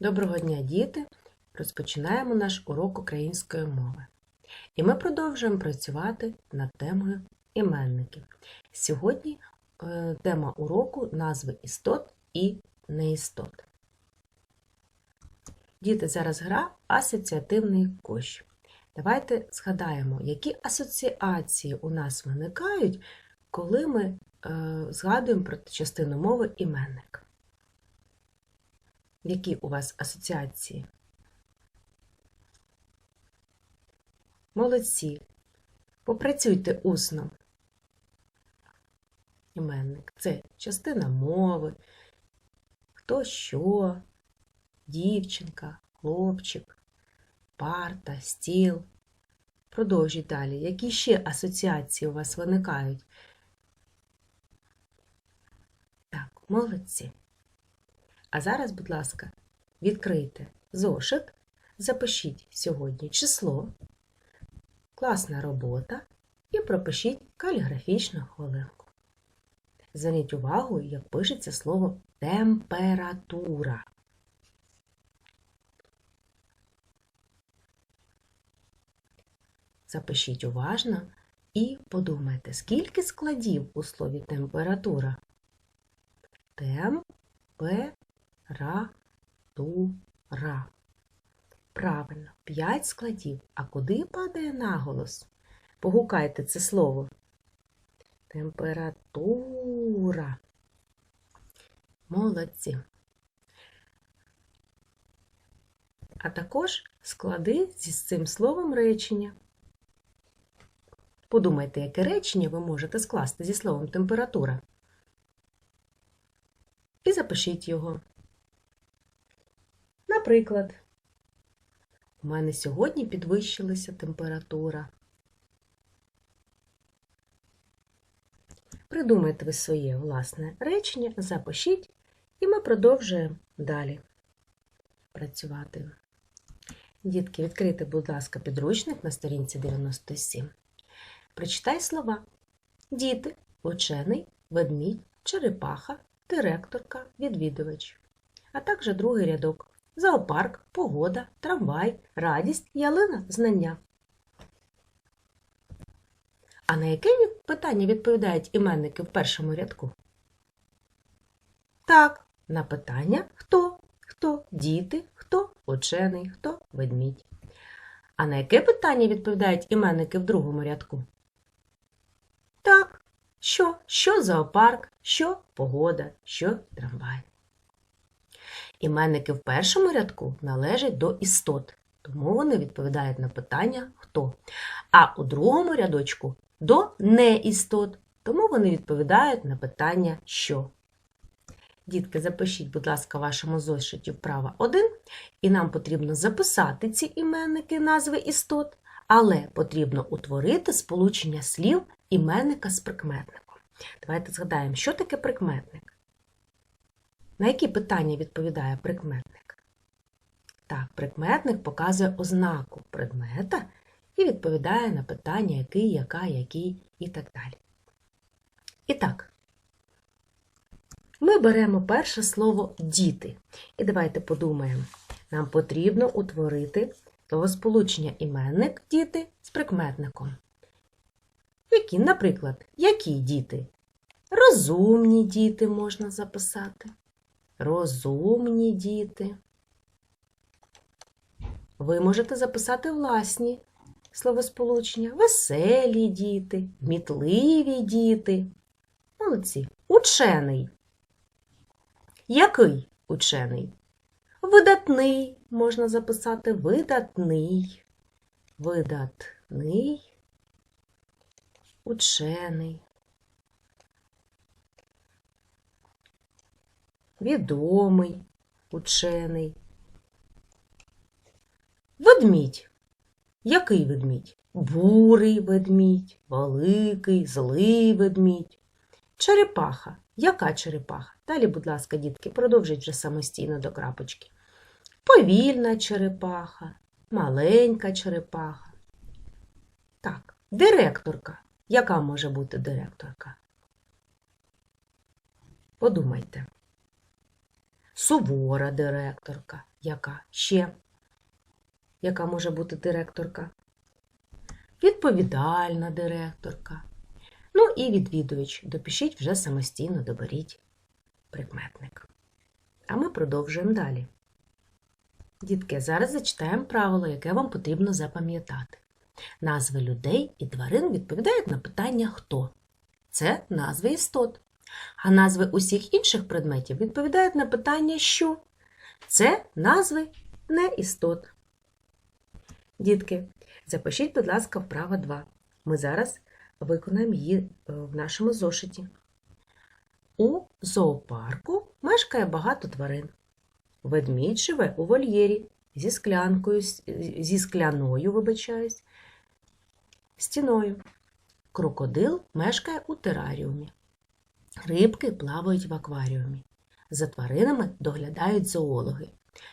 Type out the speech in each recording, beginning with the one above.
Доброго дня, діти! Розпочинаємо наш урок української мови. І ми продовжуємо працювати над темою іменників. Сьогодні е, тема уроку назви істот і неістот. Діти, зараз гра асоціативний кущ. Давайте згадаємо, які асоціації у нас виникають, коли ми е, згадуємо про частину мови іменник. Які у вас асоціації? Молодці. Попрацюйте усно. Іменник це частина мови, хто що, дівчинка, хлопчик, парта, стіл. Продовжуй далі. Які ще асоціації у вас виникають? Так, молодці. А зараз, будь ласка, відкрийте зошит, запишіть сьогодні число, класна робота і пропишіть каліграфічну хвилинку. Зверніть увагу, як пишеться слово температура. Запишіть уважно і подумайте, скільки складів у слові температура? Температура. Ра-ту-ра. Правильно, п'ять складів. А куди падає наголос? Погукайте це слово. Температура. Молодці. А також склади зі цим словом речення. Подумайте, яке речення ви можете скласти зі словом температура. І запишіть його. Наприклад, у мене сьогодні підвищилася температура. Придумайте ви своє власне речення, запишіть, і ми продовжуємо далі працювати. Дітки, відкрийте, будь ласка, підручник на сторінці 97. Прочитай слова. Діти, учений, ведмідь, черепаха, директорка, відвідувач. А також другий рядок зоопарк, погода, трамвай, радість, ялина, знання. А на яке питання відповідають іменники в першому рядку? Так, на питання хто? Хто діти, хто учений, хто ведмідь. А на яке питання відповідають іменники в другому рядку? Так, що? Що зоопарк, що погода, що трамвай. Іменники в першому рядку належать до істот, тому вони відповідають на питання хто. А у другому рядочку до неістот, тому вони відповідають на питання що. Дітки, запишіть, будь ласка, вашому зошиті вправа 1, і нам потрібно записати ці іменники назви істот, але потрібно утворити сполучення слів іменника з прикметником. Давайте згадаємо, що таке прикметник. На які питання відповідає прикметник? Так, прикметник показує ознаку предмета і відповідає на питання який, яка, який і так далі. І так, ми беремо перше слово діти. І давайте подумаємо, нам потрібно утворити словосполучення іменник діти з прикметником. Які, наприклад, які діти? Розумні діти можна записати. Розумні діти. Ви можете записати власні словосполучення. Веселі діти, мітливі діти. Молодці. Учений. Який учений? Видатний можна записати видатний. Видатний. Учений. Відомий учений. Ведмідь. Який ведмідь? Бурий ведмідь, великий, злий ведмідь. Черепаха. Яка черепаха? Далі, будь ласка, дітки, продовжіть вже самостійно до крапочки. Повільна черепаха, маленька черепаха. Так, директорка. Яка може бути директорка? Подумайте. Сувора директорка, Яка ще? Яка може бути директорка? Відповідальна директорка. Ну і відвідувач. Допишіть вже самостійно, доберіть прикметник. А ми продовжуємо далі. Дітки, зараз зачитаємо правило, яке вам потрібно запам'ятати. Назви людей і тварин відповідають на питання хто. Це назви істот. А назви усіх інших предметів відповідають на питання що. Це назви неістот. Дітки, запишіть, будь ласка, вправа 2. Ми зараз виконаємо її е, в нашому зошиті. У зоопарку мешкає багато тварин. Ведмідь живе у вольєрі зі склянкою, зі скляною, вибачаюсь, стіною. Крокодил мешкає у тераріумі. Рибки плавають в акваріумі. За тваринами доглядають зоологи.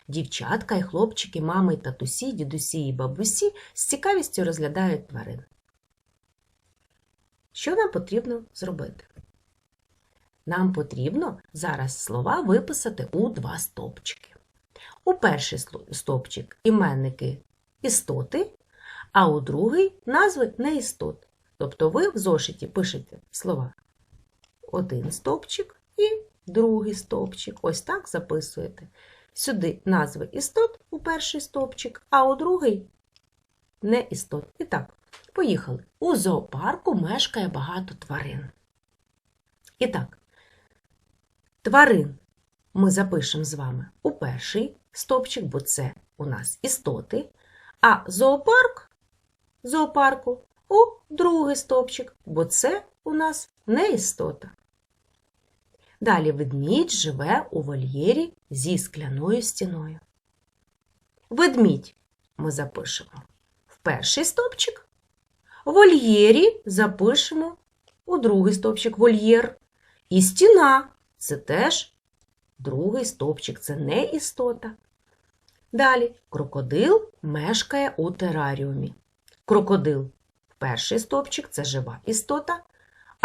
Дівчатка і хлопчики, мами татусі, дідусі і бабусі з цікавістю розглядають тварин. Що нам потрібно зробити? Нам потрібно зараз слова виписати у два стовпчики. У перший стовпчик іменники істоти, а у другий назви неістот. Тобто ви в зошиті пишете слова один стовпчик і другий стовпчик. Ось так записуєте. Сюди назви істот у перший стовпчик, а у другий не істот. І так, поїхали. У зоопарку мешкає багато тварин. І так, тварин ми запишемо з вами у перший стовпчик, бо це у нас істоти, а зоопарк зоопарку у другий стовпчик, бо це у нас не істота. Далі ведмідь живе у вольєрі зі скляною стіною. Ведмідь ми запишемо в перший стовпчик, вольєрі запишемо у другий стовпчик вольєр. І стіна це теж другий стовпчик, це не істота. Далі крокодил мешкає у тераріумі. Крокодил перший стовпчик це жива істота,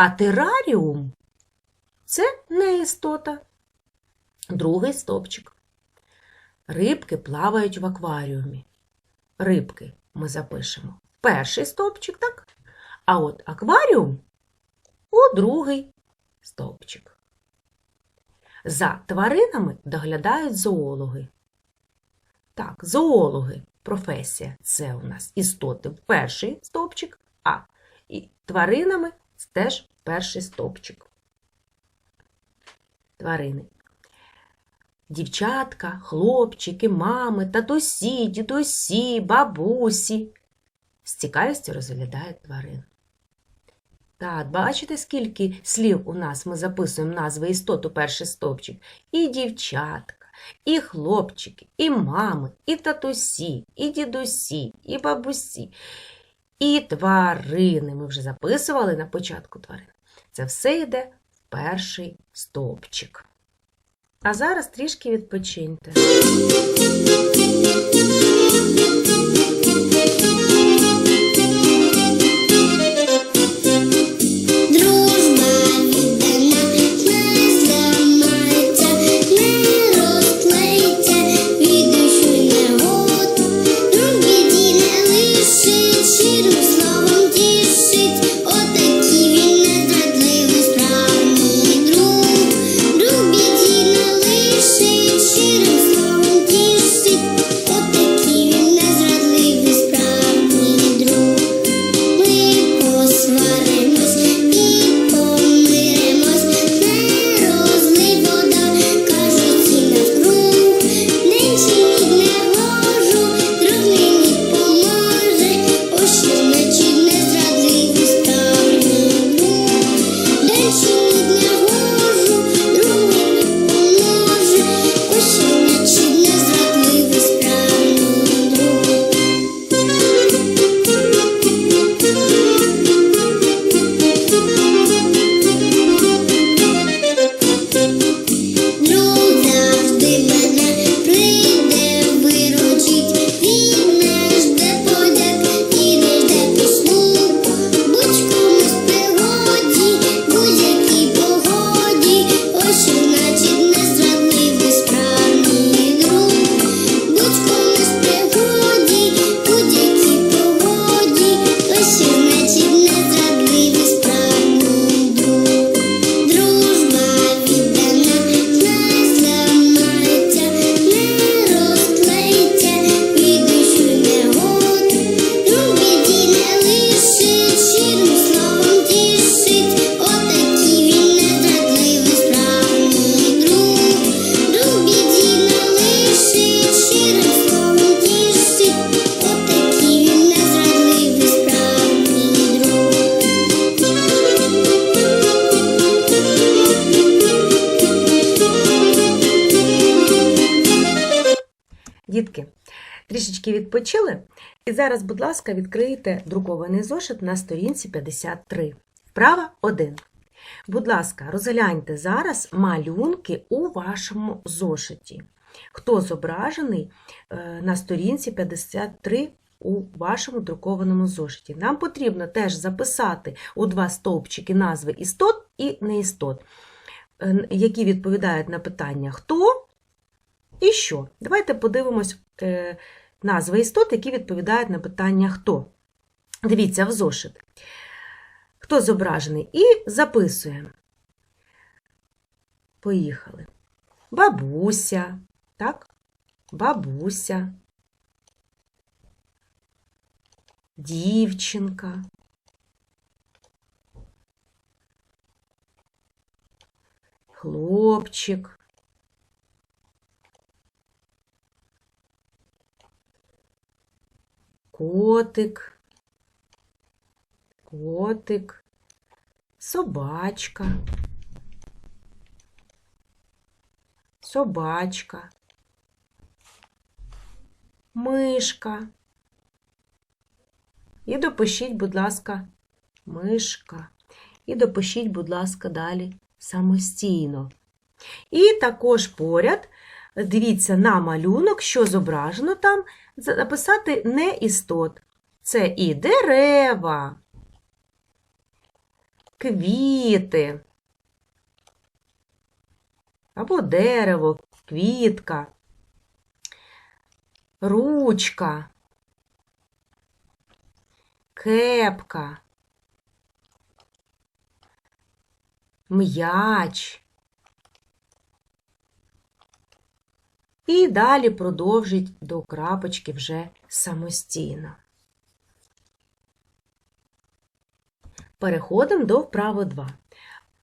а тераріум це не істота. Другий стовпчик. Рибки плавають в акваріумі. Рибки ми запишемо перший стовпчик, так? А от акваріум у другий стовпчик. За тваринами доглядають зоологи. Так, зоологи, професія це у нас істоти перший стовпчик, а і тваринами теж перший стовпчик. Тварини. Дівчатка, хлопчики, мами, татусі, дідусі, бабусі з цікавістю розглядають тварин. Так, бачите, скільки слів у нас ми записуємо назви істот у перший стовпчик? І дівчатка, і хлопчики, і мами, і татусі, і дідусі, і бабусі, і тварини. Ми вже записували на початку тварин. Це все йде в перший стовпчик. А зараз трішки відпочиньте. Трішечки відпочили. І зараз, будь ласка, відкрийте друкований зошит на сторінці 53. Вправа 1. Будь ласка, розгляньте зараз малюнки у вашому зошиті. Хто зображений е, на сторінці 53 у вашому друкованому зошиті? Нам потрібно теж записати у два стовпчики назви істот і неістот, е, які відповідають на питання хто і що. Давайте подивимось е, назви істот, які відповідають на питання хто. Дивіться в зошит. Хто зображений? І записуємо. Поїхали. Бабуся, так? Бабуся. Дівчинка. Хлопчик. Котик. Котик. Собачка. Собачка. Мишка. І допишіть, будь ласка, мишка. І допишіть, будь ласка, далі самостійно. І також поряд, дивіться на малюнок, що зображено там, записати не істот. Це і дерева, квіти, або дерево, квітка, ручка, кепка, м'яч. І далі продовжить до крапочки вже самостійно. Переходимо до вправи 2.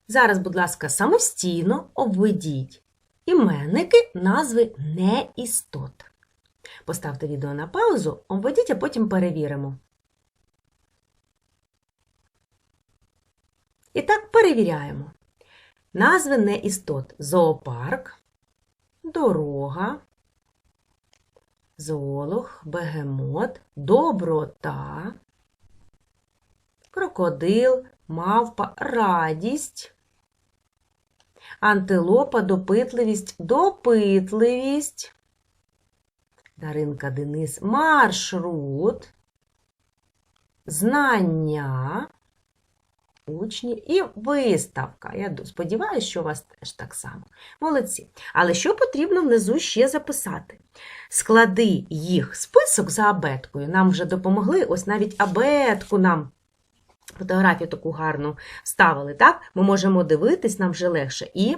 Зараз, будь ласка, самостійно обведіть іменники назви неістот. Поставте відео на паузу, обведіть, а потім перевіримо. І так перевіряємо. Назви неістот зоопарк, дорога, золох, бегемот, доброта, крокодил, мавпа, радість, антилопа, допитливість, допитливість, Даринка Денис, маршрут, знання, учні і виставка. Я сподіваюся, що у вас теж так само. Молодці. Але що потрібно внизу ще записати? Склади їх список за абеткою. Нам вже допомогли, ось навіть абетку нам фотографію таку гарну вставили, так? Ми можемо дивитись, нам вже легше. І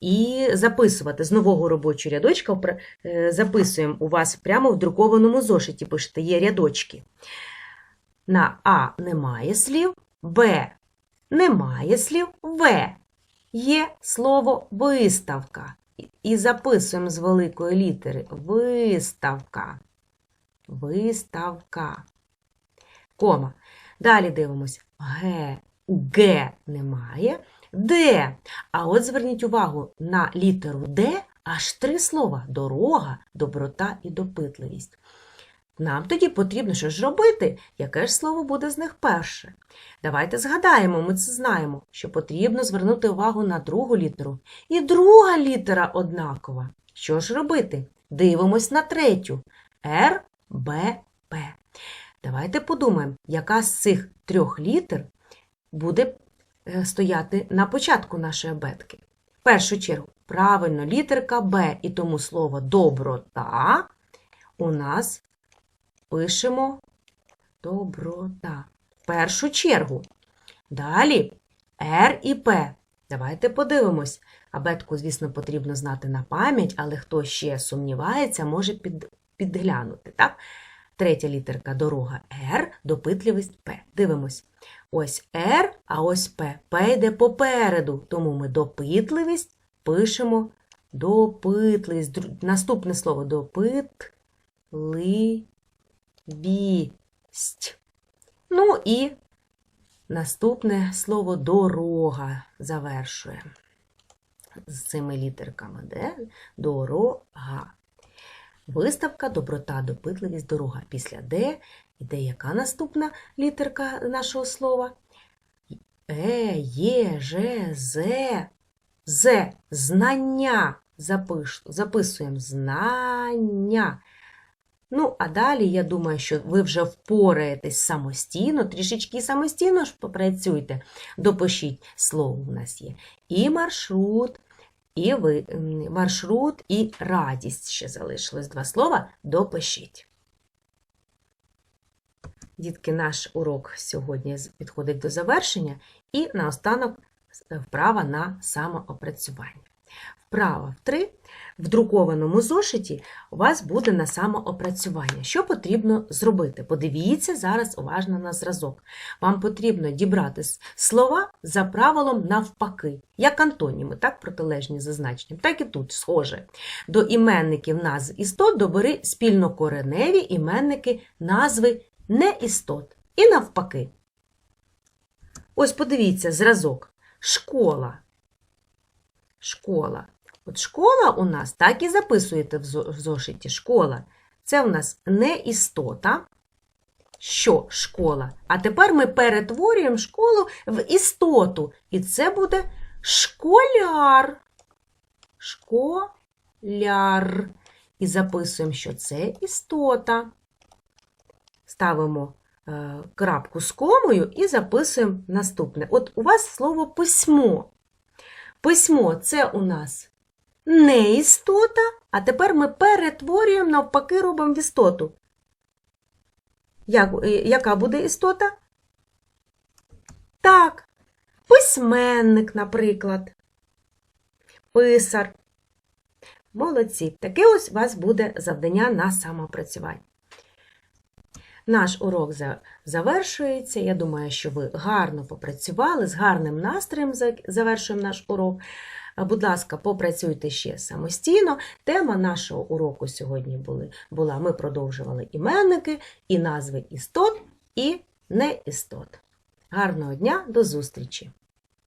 і записувати з нового робочого рядочка е, записуємо у вас прямо в друкованому зошиті, пишете, є рядочки. На А немає слів, Б немає слів, В є слово виставка. І записуємо з великої літери виставка. Виставка. Кома. Далі дивимося Г, Г немає, Д. А от зверніть увагу на літеру Д аж три слова: дорога, доброта і допитливість. Нам тоді потрібно що ж робити, яке ж слово буде з них перше. Давайте згадаємо, ми це знаємо, що потрібно звернути увагу на другу літеру. І друга літера однакова. Що ж робити? Дивимось на третю Р, Б, П. Давайте подумаємо, яка з цих трьох літер буде е, стояти на початку нашої абетки. В першу чергу, правильно, літерка Б, і тому слово доброта у нас пишемо доброта. В першу чергу. Далі Р і П. Давайте подивимось. Абетку, звісно, потрібно знати на пам'ять, але хто ще сумнівається, може під, підглянути. так? Третя літерка дорога Р, допитливість П. Дивимось. Ось Р, а ось П. П йде попереду, тому ми допитливість пишемо допитливість. Наступне слово допитливість. Ну і наступне слово дорога завершує з цими літерками. Де? Дорога. Виставка Доброта, допитливість, дорога. Після Д іде яка наступна літерка нашого слова? Е, Є, Ж, З. З. Знання. Запиш, записуємо знання. Ну, а далі, я думаю, що ви вже впораєтесь самостійно, трішечки самостійно ж попрацюйте. Допишіть слово у нас є. І маршрут, і ви, маршрут, і радість ще залишилось два слова. Допишіть. Дітки, наш урок сьогодні підходить до завершення. І наостанок вправа на самоопрацювання. Вправа в 3. В друкованому зошиті у вас буде на самоопрацювання. Що потрібно зробити? Подивіться зараз уважно на зразок. Вам потрібно дібрати слова за правилом навпаки, як антоніми, так протилежні за значенням, так і тут схоже. До іменників назв істот добери спільнокореневі іменники назви неістот. І навпаки. Ось подивіться зразок. Школа. Школа. От школа у нас так і записуєте в зошиті. Школа. Це у нас не істота. Що школа? А тепер ми перетворюємо школу в істоту. І це буде школяр. Школяр. І записуємо, що це істота. Ставимо е, крапку з комою і записуємо наступне. От у вас слово письмо. Письмо це у нас не істота, а тепер ми перетворюємо, навпаки, робимо в істоту. Як, е, яка буде істота? Так, письменник, наприклад. Писар. Молодці. Таке ось у вас буде завдання на самоопрацювання. Наш урок завершується. Я думаю, що ви гарно попрацювали, з гарним настроєм завершуємо наш урок. Будь ласка, попрацюйте ще самостійно. Тема нашого уроку сьогодні була: ми продовжували іменники, і назви істот, і неістот. Гарного дня, до зустрічі!